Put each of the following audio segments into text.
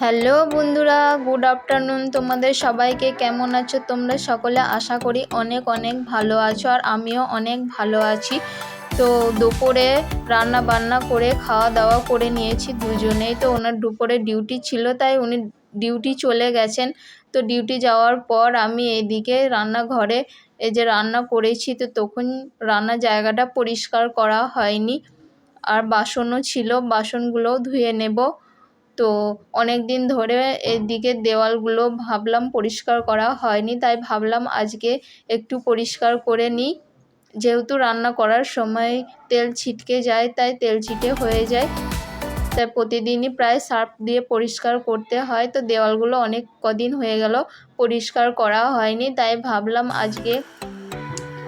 Hello বন্ধুরা good afternoon তোমাদের সবাইকে কেমন আছো? তোমরা সকলে আশা করি অনেক অনেক ভালো আছো আর আমিও অনেক ভালো আছি। তো দুপুরে রান্না বান্না করে খাওয়া দাওয়া করে নিয়েছি দুজনেই। তো ওনার দুপুরে ডিউটি ছিল, তাই উনি ডিউটি চলে গেছেন। তো ডিউটি যাওয়ার পর আমি এদিকে রান্নাঘরে এই যে রান্না করেছি, তো তখন রান্না জায়গাটা পরিষ্কার করা হয়নি। আর বাসনও ছিল, বাসনগুলোও ধুয়ে নেব। তো অনেক দিন ধরে এদিকের দেওয়ালগুলো ভাবলাম পরিষ্কার করা হয়নি, তাই ভাবলাম আজকে একটু পরিষ্কার করে নিই। যেহেতু রান্না করার সময় তেল ছিটকে যায়, তাই তেল ছিটে হয়ে যায়। তাই প্রতিদিনই প্রায় সার্ফ দিয়ে পরিষ্কার করতে হয়। তো দেওয়ালগুলো অনেক কদিন হয়ে গেল পরিষ্কার করা হয়নি, তাই ভাবলাম আজকে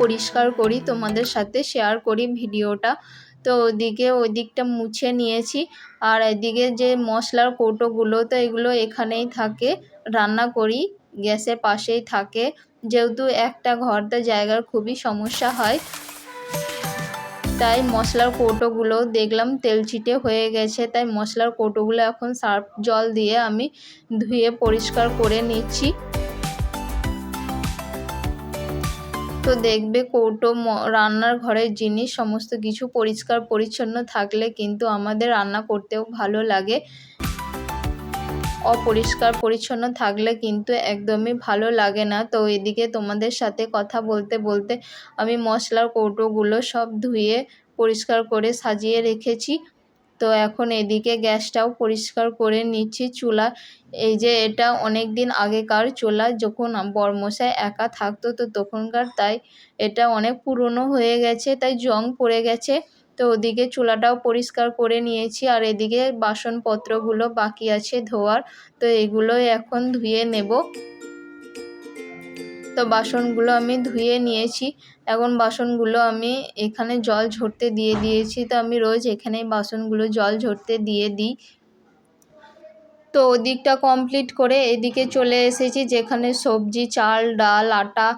পরিষ্কার করি, তোমাদের সাথে শেয়ার করি ভিডিওটা। তো ওদিকে ওই দিকটা মুছে নিয়েছি। আর এদিকে যে মশলার কৌটোগুলো, তো এগুলো এখানেই থাকে। রান্না করি, গ্যাসের পাশেই থাকে। যেহেতু একটা ঘরতে জায়গার খুবই সমস্যা হয়। তাই মশলার কৌটোগুলো দেখলাম তেল ছিটে হয়ে গেছে। তাই মশলার কৌটোগুলো এখন সার্ফ জল দিয়ে আমি ধুয়ে পরিষ্কার করে নিচ্ছি। তো দেখবে কৌটো রান্নার ঘরের জিনিস, সমস্ত কিছু পরিষ্কার, পরিচ্ছন্ন থাকলে কিন্তু আমাদের রান্না করতেও ভালো লাগে। অপরিষ্কার, পরিচ্ছন্ন থাকলে কিন্তু একদমই ভালো লাগে না। তো এদিকে তোমাদের সাথে কথা বলতে বলতে আমি মশলার কৌটোগুলো সব ধুয়ে, পরিষ্কার করে সাজিয়ে রেখেছি। তো এখন এদিকে গ্যাসটাও পরিষ্কার করে নিচ্ছি চুলা। এই যে এটা অনেক দিন আগেকার চুলা, যখন বরমশাই একা থাকতো তো তখনকার, তাই এটা অনেক পুরনো হয়ে গেছে, তাই জং পড়ে গেছে। তো ওদিকে চুলাটাও পরিষ্কার করে নিয়েছি আর এদিকে বাসনপত্রগুলো বাকি আছে ধোয়ার, তো এগুলোই এখন ধুয়ে নেব। তো বাসনগুলো আমি ধুয়ে নিয়েছি। এখন বাসনগুলো আমি এখানে জল ঝরতে দিয়ে দিয়েছি। তো আমি রোজ এখানে বাসনগুলো জল ঝরতে দিয়ে দিই। তো ওদিকটা কমপ্লিট করে এদিকে চলে এসেছি, যেখানে সবজি, চাল, ডাল, আটা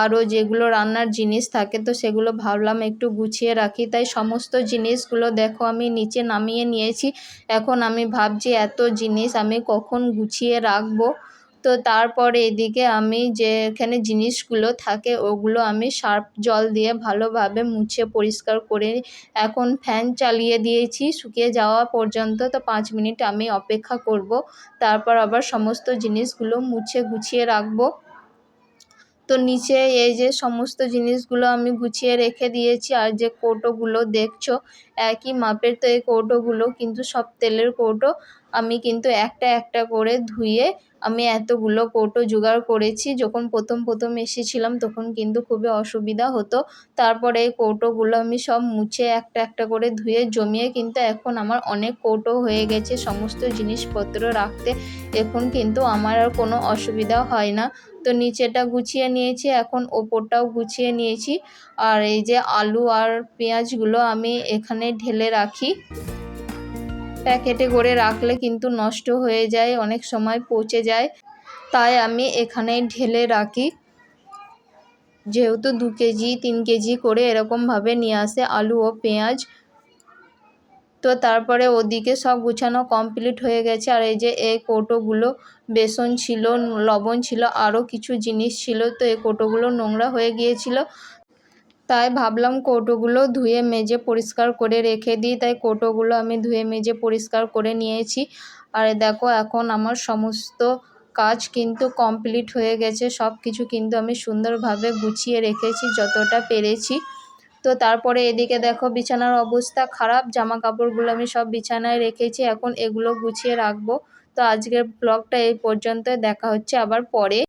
আরও যেগুলো রান্নার জিনিস থাকে, তো সেগুলো ভাবলাম একটু গুছিয়ে রাখি। তাই সমস্ত জিনিসগুলো দেখো আমি নিচে নামিয়ে নিয়েছি। এখন আমি ভাবছি এত জিনিস আমি কখন গুছিয়ে রাখব? তো তারপরে এদিকে আমি যে এখানে জিনিসগুলো থাকে ওগুলো আমি সার্ফ জল দিয়ে ভালোভাবে মুছে পরিষ্কার করে এখন ফ্যান চালিয়ে দিয়েছি। শুকিয়ে যাওয়া পর্যন্ত তো পাঁচ মিনিট আমি অপেক্ষা করব। তারপর আবার সমস্ত জিনিসগুলো মুছে গুছিয়ে রাখব। তো নিচে এই যে সমস্ত জিনিসগুলো আমি গুছিয়ে রেখে দিয়েছি। আর যে কৌটোগুলো দেখছ, একই মাপের তো এই কৌটোগুলো, কিন্তু সব তেলের কৌটো। আমি কিন্তু একটা একটা করে ধুয়ে আমি এতগুলো কৌটো জোগাড় করেছি। যখন প্রথম প্রথম এসেছিলাম তখন কিন্তু খুবই অসুবিধা হতো। তারপরে এই কৌটোগুলো আমি সব মুছে একটা একটা করে ধুয়ে জমিয়ে কিন্তু এখন আমার অনেক কৌটো হয়ে গেছে। সমস্ত জিনিসপত্র রাখতে এখন কিন্তু আমার আর কোনো অসুবিধা হয় না। তো নিচেটা গুছিয়ে নিয়েছি, এখন ওপরটাও গুছিয়ে নিয়েছি। আর এই যে আলু আর পেঁয়াজগুলো আমি এখানে ঢেলে রাখি। প্যাকেটে করে রাখলে কিন্তু নষ্ট হয়ে যায়, অনেক সময় পচে যায়। তাই আমি এখানে ঢেলে রাখি। যেহেতু দু কেজি, তিন কেজি করে এরকমভাবে নিয়ে আসে আলু ও পেঁয়াজ। তো তারপরে ওদিকে সব গুছানো কমপ্লিট হয়ে গেছে। আর এই যে এই কৌটোগুলো, বেসন ছিল, লবণ ছিল, আরও কিছু জিনিস ছিল। তো এই কৌটোগুলো নোংরা হয়ে গিয়েছিল। তাই ভাবলাম কৌটোগুলো ধুয়ে মেজে পরিষ্কার করে রেখে দিই। তাই কৌটোগুলো আমি ধুয়ে মেজে পরিষ্কার করে নিয়েছি। আর দেখো, এখন আমার সমস্ত কাজ কিন্তু কমপ্লিট হয়ে গেছে। সব কিছু কিন্তু আমি সুন্দরভাবে গুছিয়ে রেখেছি যতটা পেরেছি। তো তারপরে এদিকে দেখো, বিছানার অবস্থা খারাপ। জামা কাপড়গুলো আমি সব বিছানায় রেখেছি। এখন এগুলো গুছিয়ে রাখব। তো আজকের ব্লগটা এই পর্যন্ত দেখা হচ্ছে আবার পরে।